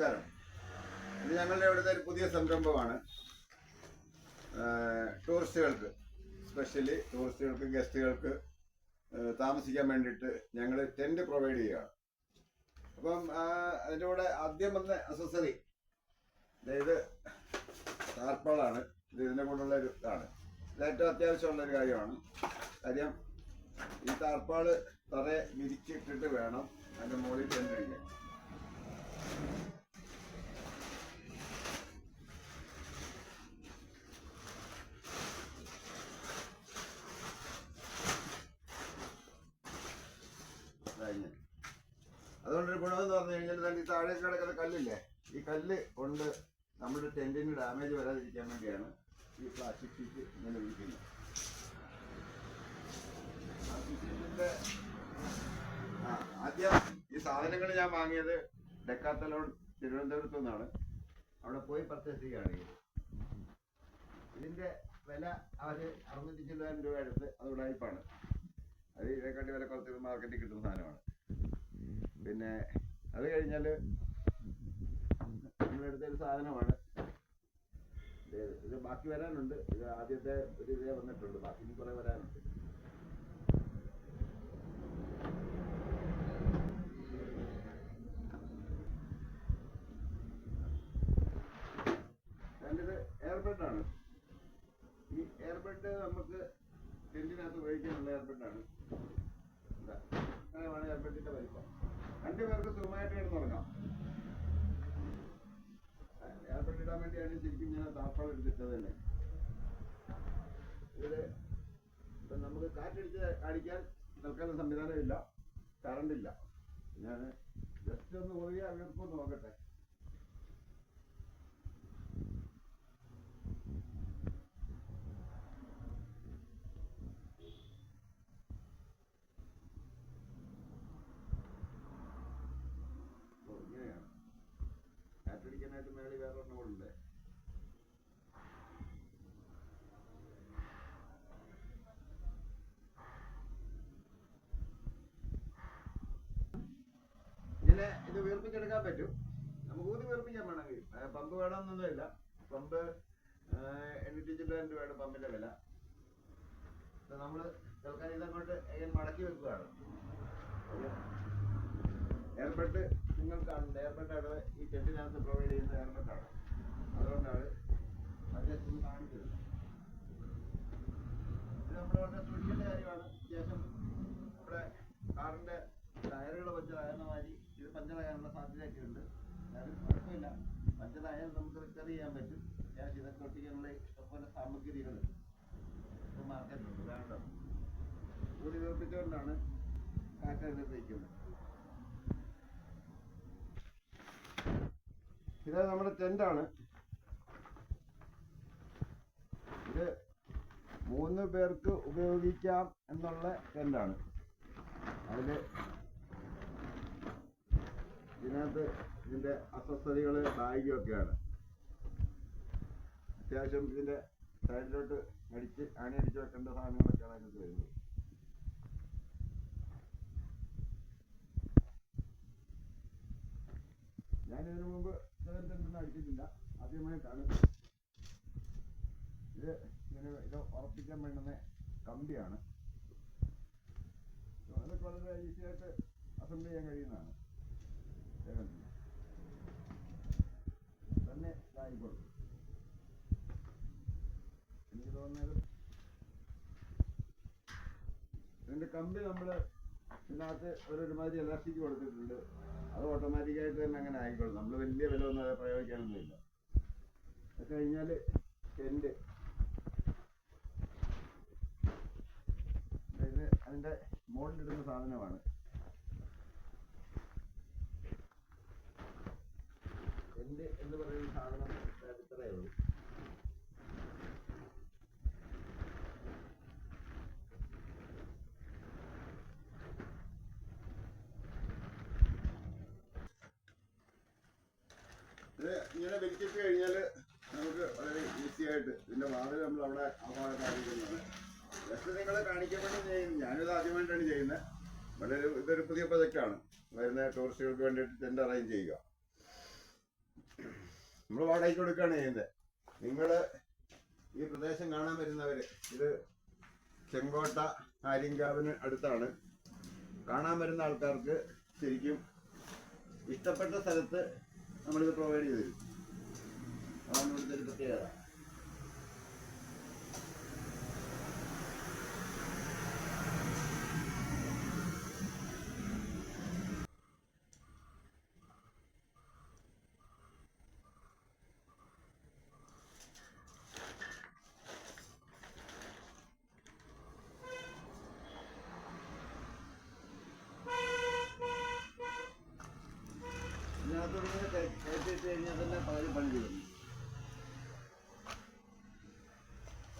നമസ്കാരം. ഇത് ഞങ്ങളുടെ ഇവിടുത്തെ ഒരു പുതിയ സംരംഭമാണ്. ടൂറിസ്റ്റുകൾക്ക് സ്പെഷ്യലി ടൂറിസ്റ്റുകൾക്ക് ഗസ്റ്റുകൾക്ക് താമസിക്കാൻ വേണ്ടിയിട്ട് ഞങ്ങൾ ടെന്റ് പ്രൊവൈഡ് ചെയ്യുകയാണ്. അപ്പം അതിന്റെ കൂടെ ആദ്യം വന്ന അസസറി അതായത് ടാർപ്പാളാണ് ഇത് ഇതിനെ കൊണ്ടുള്ള ഒരു ഇതാണ്. ഇത് ഏറ്റവും അത്യാവശ്യമുള്ള ഒരു കാര്യമാണ്. കാര്യം ഈ ടാർപ്പാൾ തറയെ വിരിച്ചിട്ടിട്ട് വേണം അതിന്റെ മുകളിൽ ടെന്റ് അടിക്കാൻ കഴിഞ്ഞ് അതുകൊണ്ടൊരു ഗുണമെന്ന് പറഞ്ഞു കഴിഞ്ഞാൽ തന്നെ ഈ താഴെ കിടക്കുന്ന കല്ലില്ലേ ഈ കല്ല് കൊണ്ട് ടെന്റിന് ഡാമേജ് വരാതിരിക്കാൻ വേണ്ടിയാണ് ഈ പ്ലാസ്റ്റിക് ഷീറ്റ് ഇങ്ങനെ വിരിക്കുന്നത്. ആദ്യം ഈ സാധനങ്ങൾ ഞാൻ വാങ്ങിയത് ഡെക്കാത്തലോൺ തിരുവനന്തപുരത്തു നിന്നാണ്. അവിടെ പോയി പർച്ചേസ് ചെയ്യുകയാണ് ഇതിന്റെ വില അവർ അറുന്നൂറ്റി ചില്ലായിരം രൂപ എടുത്ത് അത് അത് ഇതിനെക്കാട്ടി വില കുറച്ച് മാർക്കറ്റിൽ കിട്ടുന്ന സാധനമാണ്. പിന്നെ അത് കഴിഞ്ഞാൽ നമ്മളെടുത്തൊരു സാധനമാണ് ഇത് ബാക്കി വരാനുണ്ട്. ഇത് ആദ്യത്തെ ഒരു ഇതേ വന്നിട്ടുണ്ട്. ബാക്കി ഇനി കുറെ വരാനുണ്ട്. എയർബഡ് ആണ് ഈ എയർബെഡ് നമുക്ക് ടെന്റിനകത്ത് ഉപയോഗിക്കാനുള്ള എയർബെഡാണ്. അങ്ങനെയാണ് എയർബെഡിന്റെ വലിപ്പം. രണ്ടുപേർക്ക് സുഖമായിട്ട് കിടന്ന് ഇടാൻ വേണ്ടിയാണ് ശരിക്കും ഞാൻ താപ്പാട് എടുത്തിട്ടത് തന്നെ. ഇവിടെ ഇപ്പൊ നമുക്ക് കാറ്റടിച്ച് അടിക്കാൻ തൽക്കാലം ഞാൻ ജസ്റ്റ് ഒന്ന് പോയി അവർക്ക് നോക്കട്ടെ ഓ ഇങ്ങനെയാണ് കാറ്റടിക്കാനായിട്ട് മേളിൽ വേറെ ഒരെണ്ണം കൂടെ ഉണ്ട് ഇങ്ങനെ ഇത് വീർപ്പിച്ചെടുക്കാൻ പറ്റും. നമുക്ക് ഊതി വീർപ്പിക്കാൻ വേണമെങ്കിൽ പമ്പ് വേണമെന്നൊന്നുമില്ല പമ്പ് എണ്ണൂറ്റി ചില്ലായിരം രൂപയാണ് പമ്പിന്റെ വില. നമ്മൾ തൽക്കാലം ഇതങ്ങോട്ട് മടക്കി വെക്കുകയാണ്. എയർബെഡ് നിങ്ങൾ കാണുന്നുണ്ട് എയർബെഡാണ് ഈ ടെന്റിനകത്ത് പ്രൊവൈഡ് ചെയ്യുന്ന എയർബെഡാണ് അതുകൊണ്ടാണ് അദ്ദേഹത്തിന് കാണിച്ചത്. ഇത് നമ്മൾ വളരെ സൂക്ഷിക്കേണ്ട കാര്യമാണ്. അത്യാവശ്യം നമ്മുടെ കാറിന്റെ ടയറുകൾ പഞ്ചറായെന്ന മാതിരി ഇത് പഞ്ചറാകാനുള്ള സാധ്യതയൊക്കെ ഉണ്ട് എന്നാലും കുഴപ്പമില്ല. പഞ്ചറായാൽ നമുക്ക് റിക്കവർ ചെയ്യാൻ പറ്റും. ഞാൻ ഇതൊക്കെ ഒട്ടിക്കാനുള്ള ഇഷ്ടംപോലെ സാമഗ്രികൾ മാർക്കറ്റുണ്ട് വേണ്ട കൂടി വീർപ്പിച്ചുകൊണ്ടാണ് കാറ്റ വയ്ക്കുന്നത് ഇത് നമ്മുടെ ടെന്റാണ് ഇത് മൂന്ന് പേർക്ക് ഉപയോഗിക്കാം എന്നുള്ള ടെന്റാണ് അതിൽ ഇതിനകത്ത് ഇതിന്റെ അസ്വസ്ഥതകൾ ബാഗിയൊക്കെയാണ് അത്യാവശ്യം ഇതിന്റെ സൈഡിലോട്ട് അടിച്ച് ആണി അടിച്ച് വെക്കേണ്ട സാധനങ്ങളൊക്കെയാണ് അതിനകത്ത് വരുന്നത്. ഞാൻ ഇതിനു മുമ്പ് ഇതൊന്നും അടിച്ചിട്ടില്ല. ആദ്യമായിട്ടാണ് ഇത് ഇങ്ങനെ ഇത് ഉറപ്പിക്കാൻ വേണ്ടുന്ന കമ്പിയാണ്. അതൊക്കെ വളരെ ഈസിയായിട്ട് അസംബ്ലി ചെയ്യാൻ കഴിയുന്നതാണ് ദേ കണ്ടില്ലേ? എനിക്ക് തോന്നുന്നത് കമ്പി നമ്മൾ ഇതിനകത്ത് ഒരു ഒരുമാതിരി ഇലാസ്റ്റിക് കൊടുത്തിട്ടുണ്ട്. അത് ഓട്ടോമാറ്റിക്കായിട്ട് തന്നെ അങ്ങനെ ആയിക്കോളും. നമ്മൾ വലിയ വില ഒന്നും അത് പ്രയോഗിക്കാനൊന്നുമില്ല അത് കഴിഞ്ഞാൽ ടെന്റ് ഇത് അതിന്റെ മുകളിലിടുന്ന സാധനമാണ് ടെന്റ് എന്ന് പറയുന്ന സാധനം ഇത്രയേ ഉള്ളൂ. ഇത് ഇങ്ങനെ വെച്ചിട്ട് കഴിഞ്ഞാൽ നമുക്ക് വളരെ ഈസി ആയിട്ട് ഇതിന്റെ വാതിൽ നമ്മൾ അവിടെ ആ ഭാഗത്ത് ആയിരിക്കുന്നതാണ് ജസ്റ്റ് നിങ്ങളെ കാണിക്കാൻ വേണ്ടി ചെയ്യുന്നത് ഞാനിത് ആദ്യമായിട്ടാണ് ചെയ്യുന്നത്. വളരെ ഇതൊരു പുതിയ പ്രൊജക്റ്റാണ്. വരുന്ന ടൂറിസ്റ്റുകൾക്ക് വേണ്ടിയിട്ട് ടെന്റ് അറേഞ്ച് ചെയ്യുക. നമ്മൾ വാടകയ്ക്ക് കൊടുക്കുകയാണ് ചെയ്യുന്നത്. നിങ്ങൾ ഈ പ്രദേശം കാണാൻ വരുന്നവർ ഇത് ചെങ്കോട്ട ആര്യങ്കാവിന് അടുത്താണ്. കാണാൻ വരുന്ന ആൾക്കാർക്ക് ശരിക്കും ഇഷ്ടപ്പെട്ട സ്ഥലത്ത് നമ്മളിത് പ്രൊവൈഡ് ചെയ്തു അതാണ് ഇവിടുത്തെ ഒരു പ്രത്യേകത.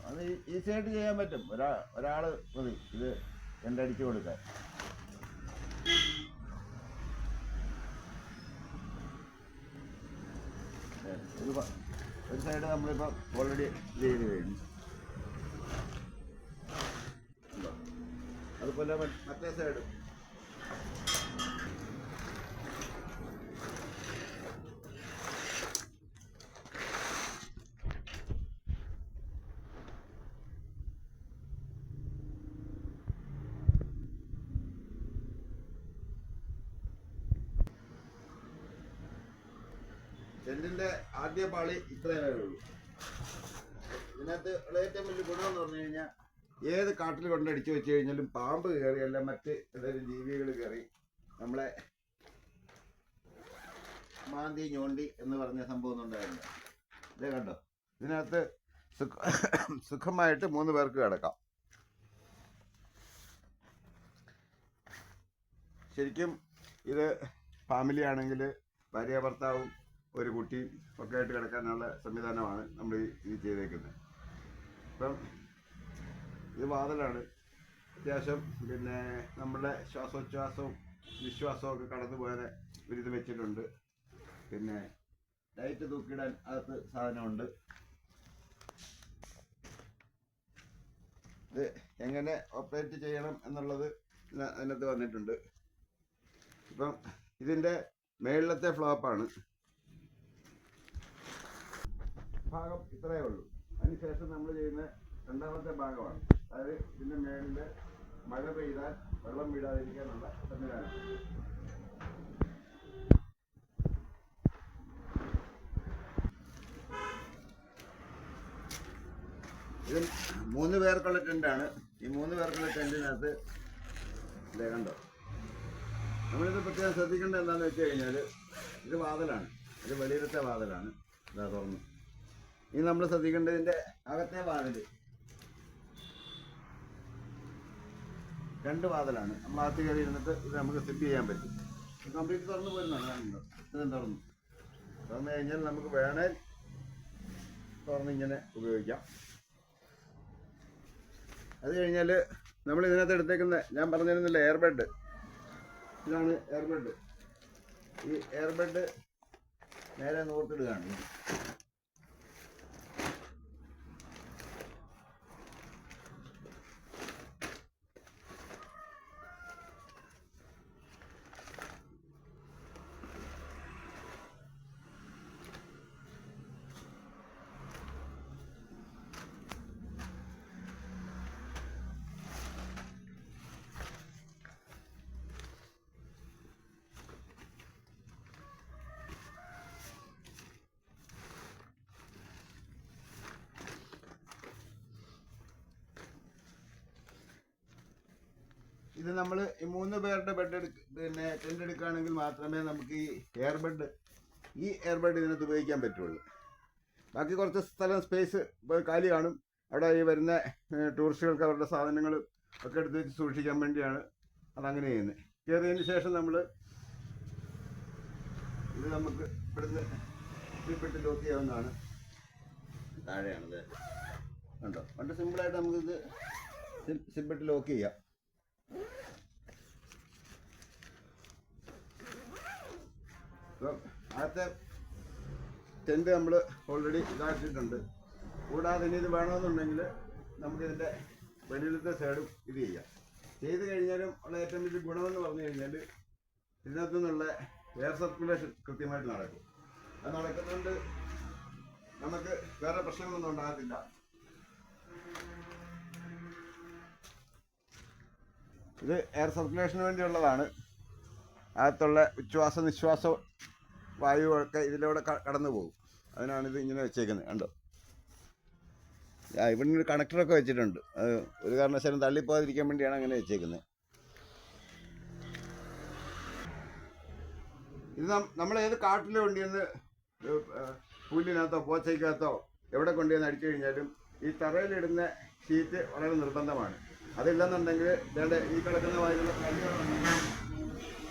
അത് ഈസിയായിട്ട് ചെയ്യാൻ പറ്റും. ഒരാ ഒരാൾ മതി. ഇത് രണ്ടടിച്ചു കൊടുക്കാൻ. ഒരു ഒരു സൈഡ് നമ്മളിപ്പോൾ ഓൾറെഡി ചെയ്ത് കഴിഞ്ഞു. അതുപോലെ മറ്റേ സൈഡ് ആദ്യ പാളി ഇത്രയേ ഉള്ളൂ. ഇതിനകത്ത് ഏറ്റവും വലിയ ഗുണമെന്ന് പറഞ്ഞു കഴിഞ്ഞാൽ ഏത് കാട്ടിൽ കൊണ്ടടിച്ചു വെച്ച് കഴിഞ്ഞാലും പാമ്പ് കയറി അല്ല മറ്റ് എന്തെങ്കിലും ജീവികൾ കയറി നമ്മളെ മാന്തി ഞോണ്ടി എന്ന് പറഞ്ഞ സംഭവം ഉണ്ടായില്ല ഇതേ കണ്ടോ? ഇതിനകത്ത് സുഖ സുഖമായിട്ട് മൂന്ന് പേർക്ക് കിടക്കാം. ശരിക്കും ഇത് ഫാമിലി ആണെങ്കിൽ ഭാര്യ ഭർത്താവും ഒരു കുട്ടി ഒക്കെ ആയിട്ട് കിടക്കാനുള്ള സംവിധാനമാണ് നമ്മൾ ഇത് ചെയ്തേക്കുന്നത്. അപ്പം ഇത് വാതിലാണ്. അത്യാവശ്യം പിന്നെ നമ്മുടെ ശ്വാസോച്ഛ്വാസവും വിശ്വാസവും ഒക്കെ കടന്നു പോയാൽ ഒരിത് വെച്ചിട്ടുണ്ട്. പിന്നെ ലൈറ്റ് തൂക്കിയിടാൻ അകത്ത് സാധനമുണ്ട്. ഇത് എങ്ങനെ ഓപ്പറേറ്റ് ചെയ്യണം എന്നുള്ളത് അതിനകത്ത് വന്നിട്ടുണ്ട്. ഇപ്പം ഇതിന്റെ മേളിലത്തെ ഫ്ലോപ്പാണ്. ഭാഗം ഇത്രയേ ഉള്ളൂ. അതിനുശേഷം നമ്മൾ ചെയ്യുന്ന രണ്ടാമത്തെ ഭാഗമാണ്. അതായത് ഇതിന്റെ മേളിൽ മഴ പെയ്താൽ വെള്ളം വീഴാതിരിക്കാനുള്ള സംവിധാനം. ഇത് മൂന്ന് പേർക്കുള്ള ടെന്റാണ് ഈ മൂന്ന് പേർക്കുള്ള ടെന്റിനകത്ത് ഇതേ കണ്ടോ? നമ്മളിത് പ്രത്യേകം ശ്രദ്ധിക്കേണ്ടത് എന്താണെന്ന് വെച്ച് കഴിഞ്ഞാൽ ഇത് വാതിലാണ്. ഇത് വെളിയിലത്തെ വാതിലാണ്. ഇതാ തുറന്നു. ഇനി നമ്മൾ ശ്രദ്ധിക്കേണ്ടതിന്റെ അകത്തെ വാതിൽ. രണ്ട് വാതിലാണ്. നമ്മൾ അകത്ത് കയറി ഇരുന്നിട്ട് ഇത് നമുക്ക് സിപ്പ് ചെയ്യാൻ പറ്റും. കംപ്ലീറ്റ് തുറന്നു പോയിരുന്നതാണ് ഇത് തുറന്നു? തുറന്നു കഴിഞ്ഞാൽ നമുക്ക് വേണേൽ തുറന്ന് ഇങ്ങനെ ഉപയോഗിക്കാം. അത് കഴിഞ്ഞാൽ നമ്മൾ ഇതിനകത്ത് എടുത്തേക്കുന്ന ഞാൻ പറഞ്ഞിരുന്നില്ല എയർ ബെഡ് ഇതാണ് എയർ ബെഡ് ഈ എയർ ബെഡ് നേരെ നൂർത്തിടുകയാണ്. ഇത് നമ്മൾ ഈ മൂന്ന് പേരുടെ ബെഡ് എടുക്ക പിന്നെ ടെന്റ് എടുക്കുകയാണെങ്കിൽ മാത്രമേ നമുക്ക് ഈ എയർ ബെഡ് ഈ എയർ ബെഡ് ഇതിനകത്ത് ഉപയോഗിക്കാൻ പറ്റുള്ളൂ. ബാക്കി കുറച്ച് സ്ഥലം സ്പേസ് കാലി കാണും. അവിടെ ഈ വരുന്ന ടൂറിസ്റ്റുകൾക്ക് അവരുടെ സാധനങ്ങൾ ഒക്കെ എടുത്ത് വെച്ച് സൂക്ഷിക്കാൻ വേണ്ടിയാണ് അതങ്ങനെ ചെയ്യുന്നത് കയറിയതിന് ശേഷം നമ്മൾ ഇത് നമുക്ക് ഇവിടുന്ന് ഇപ്പിട്ട് ലോക്ക് ചെയ്യാവുന്നതാണ്. താഴെയാണത് കണ്ടോ? പണ്ട് സിമ്പിളായിട്ട് നമുക്കിത് സിബിട്ട് ലോക്ക് ചെയ്യാം. ഇപ്പം ആദ്യത്തെ ടെന്റ് നമ്മൾ ഓൾറെഡി ഇതാക്കിയിട്ടുണ്ട്. കൂടാതെ ഇനി ഇത് വേണമെന്നുണ്ടെങ്കിൽ നമുക്കിതിന്റെ വെളിയിലത്തെ സൈഡും ഇത് ചെയ്യാം. ചെയ്ത് കഴിഞ്ഞാലും ഉള്ള ഏറ്റവും വലിയ ഗുണമെന്ന് പറഞ്ഞു കഴിഞ്ഞാൽ ഇതിനകത്തു നിന്നുള്ള എയർ സർക്കുലേഷൻ കൃത്യമായിട്ട് നടക്കും. അത് നടക്കുന്നുണ്ട്. നമുക്ക് വേറെ പ്രശ്നങ്ങളൊന്നും ഉണ്ടാകത്തില്ല. ഇത് എയർ സർക്കുലേഷന് വേണ്ടിയുള്ളതാണ്. അകത്തുള്ള ഉച്ഛ്വാസ നിശ്വാസ വായുവൊക്കെ ഇതിലൂടെ കടന്നു പോകും. അതിനാണ് ഇത് ഇങ്ങനെ വെച്ചേക്കുന്നത്. കണ്ടോ? ആ ഇവിടെ ഒരു കണക്ടറൊക്കെ വെച്ചിട്ടുണ്ട്. അത് ഒരു കാരണവശാലും തള്ളിപ്പോകാതിരിക്കാൻ വേണ്ടിയാണ് അങ്ങനെ വെച്ചേക്കുന്നത്. ഇത് നമ്മൾ ഏത് കാട്ടിൽ കൊണ്ടുവന്ന് പുല്ലിനകത്തോ പോച്ചയ്ക്കകത്തോ എവിടെ കൊണ്ടുവന്ന് അടിച്ചു കഴിഞ്ഞാലും ഈ തറയിലിടുന്ന ഷീറ്റ് വളരെ നിർബന്ധമാണ്. അതില്ലെന്നുണ്ടെങ്കിൽ ഇതേണ്ട ഈ കിടക്കുന്ന വായിലുള്ള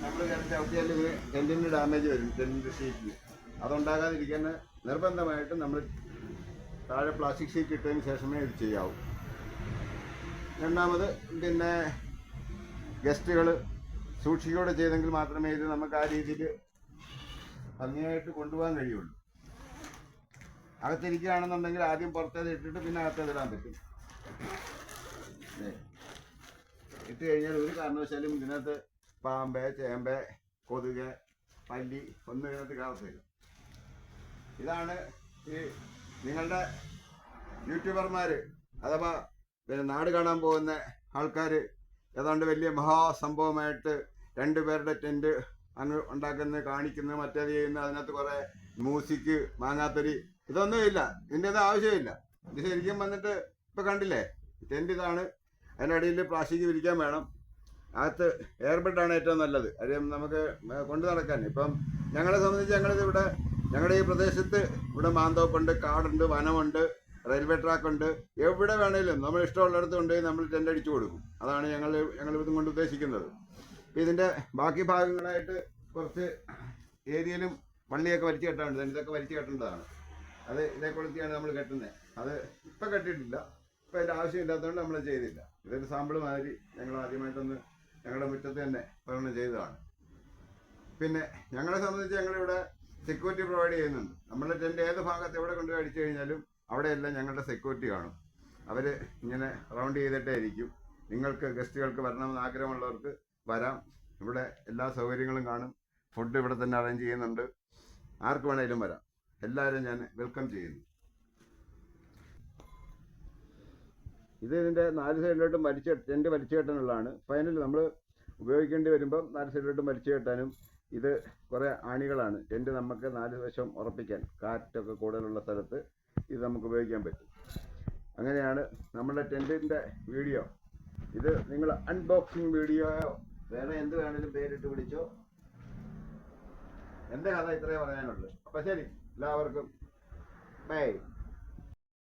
നമ്മൾ ചവിട്ടിയാൽ ടെന്റിന് ഡാമേജ് വരും ടെന്റിന്റെ ഷീറ്റിന് അതുണ്ടാകാതിരിക്കാൻ നിർബന്ധമായിട്ട് നമ്മൾ താഴെ പ്ലാസ്റ്റിക് ഷീറ്റ് ഇട്ടതിന് ശേഷമേ ഇത് ചെയ്യാവൂ. രണ്ടാമത് പിന്നെ ഗസ്റ്റുകൾ സൂക്ഷിക്കോടെ ചെയ്തെങ്കിൽ മാത്രമേ ഇത് നമുക്ക് ആ രീതിയിൽ ഭംഗിയായിട്ട് കൊണ്ടുപോകാൻ കഴിയുള്ളൂ. അകത്തിരിക്കുകയാണെന്നുണ്ടെങ്കിൽ ആദ്യം പുറത്തേത് ഇട്ടിട്ട് പിന്നെ അകത്തേത് ഇടാൻ പറ്റും. ഇട്ട് കഴിഞ്ഞാൽ ഒരു കാരണവശാലും ഇതിനകത്ത് പാമ്പ് ചേമ്പ് കൊതുക് പല്ലി ഒന്നും ഇതിനകത്ത് കാണത്തില്ല. ഇതാണ് ഈ നിങ്ങളുടെ യൂട്യൂബർമാർ അഥവാ പിന്നെ നാട് കാണാൻ പോകുന്ന ആൾക്കാർ ഏതാണ്ട് വലിയ മഹാസംഭവമായിട്ട് രണ്ടുപേരുടെ ടെന്റ് അങ്ങ് ഉണ്ടാക്കുന്ന കാണിക്കുന്ന മറ്റേത് ചെയ്യുന്നത് അതിനകത്ത് കുറേ മ്യൂസിക് മാങ്ങാത്തരി ഇതൊന്നും ഇല്ല ഇതിന്റെ ആവശ്യമില്ല. ഇത് ശരിക്കും വന്നിട്ട് ഇപ്പം കണ്ടില്ലേ? ടെന്റ് ഇതാണ്. അതിനടിയിൽ പ്ലാസ്റ്റിക് വിരിക്കാൻ വേണം. അകത്ത് എയർബെഡാണ് ഏറ്റവും നല്ലത്. കാര്യം നമുക്ക് കൊണ്ടു നടക്കാൻ. ഇപ്പം ഞങ്ങളെ സംബന്ധിച്ച് ഞങ്ങളിത് ഇവിടെ ഞങ്ങളുടെ ഈ പ്രദേശത്ത് ഇവിടെ മാന്തോപ്പുണ്ട് കാടുണ്ട് വനമുണ്ട് റെയിൽവേ ട്രാക്ക് ഉണ്ട് എവിടെ വേണേലും നമ്മൾ ഇഷ്ടമുള്ളിടത്ത് കൊണ്ടുപോയി നമ്മൾ ടെന്റ് അടിച്ചു കൊടുക്കും. അതാണ് ഞങ്ങൾ ഞങ്ങൾ ഇതും കൊണ്ട് ഉദ്ദേശിക്കുന്നത്. ഇതിന്റെ ബാക്കി ഭാഗങ്ങളായിട്ട് കുറച്ച് ഏരിയയിലും വള്ളിയൊക്കെ വലിച്ചു കെട്ടാനുണ്ട്. ഇതൊക്കെ വലിച്ചു കെട്ടേണ്ടതാണ്. അത് ഇതേ കൊളുത്തിയാണ് നമ്മൾ കെട്ടുന്നത്. അത് ഇപ്പം കെട്ടിയിട്ടില്ല. ഇപ്പം അതിന്റെ ആവശ്യമില്ലാത്തതുകൊണ്ട് നമ്മൾ ചെയ്തില്ല. ഇതൊരു സാമ്പിൾ മാതിരി ഞങ്ങൾ ആദ്യമായിട്ടൊന്ന് ഞങ്ങളുടെ മുറ്റത്ത് തന്നെ ഒരെണ്ണം ചെയ്തതാണ്. പിന്നെ ഞങ്ങളെ സംബന്ധിച്ച് ഞങ്ങളിവിടെ സെക്യൂരിറ്റി പ്രൊവൈഡ് ചെയ്യുന്നുണ്ട്. നമ്മളുടെ ടെന്റ് ഏത് ഭാഗത്ത് എവിടെ കൊണ്ടുപോയി അടിച്ചു കഴിഞ്ഞാലും അവിടെയെല്ലാം ഞങ്ങളുടെ സെക്യൂരിറ്റി കാണും. അവർ ഇങ്ങനെ റൗണ്ട് ചെയ്തിട്ടേ ഇരിക്കും. നിങ്ങൾക്ക് ഗസ്റ്റുകൾക്ക് വരണമെന്ന് ആഗ്രഹമുള്ളവർക്ക് വരാം. ഇവിടെ എല്ലാ സൗകര്യങ്ങളും കാണും. ഫുഡ് ഇവിടെ തന്നെ അറേഞ്ച് ചെയ്യുന്നുണ്ട്. ആർക്ക് വേണേലും വരാം. എല്ലാവരും ഞാൻ വെൽക്കം ചെയ്യുന്നു. ഇത് ഇതിന്റെ നാല് സൈഡിലോട്ടും വലിച്ചു ടെന്റ് വലിച്ചു കെട്ടാനുള്ളതാണ്. ഫൈനൽ നമ്മൾ ഉപയോഗിക്കേണ്ടി വരുമ്പം നാല് സൈഡിലോട്ടും വലിച്ചു കെട്ടാനും ഇത് കുറേ ആണികളാണ്. ടെന്റ് നമുക്ക് നാല് വശം ഉറപ്പിക്കാൻ കാറ്റൊക്കെ കൂടുതലുള്ള സ്ഥലത്ത് ഇത് നമുക്ക് ഉപയോഗിക്കാൻ പറ്റും. അങ്ങനെയാണ് നമ്മുടെ ടെന്റിന്റെ വീഡിയോ. ഇത് നിങ്ങൾ അൺബോക്സിങ് വീഡിയോയോ വേറെ എന്ത് വേണേലും പേരിട്ട് വിളിച്ചോ. എന്റെ കഥ ഇത്രയേ പറയാനുള്ളൂ. അപ്പം ശരി എല്ലാവർക്കും ബൈ.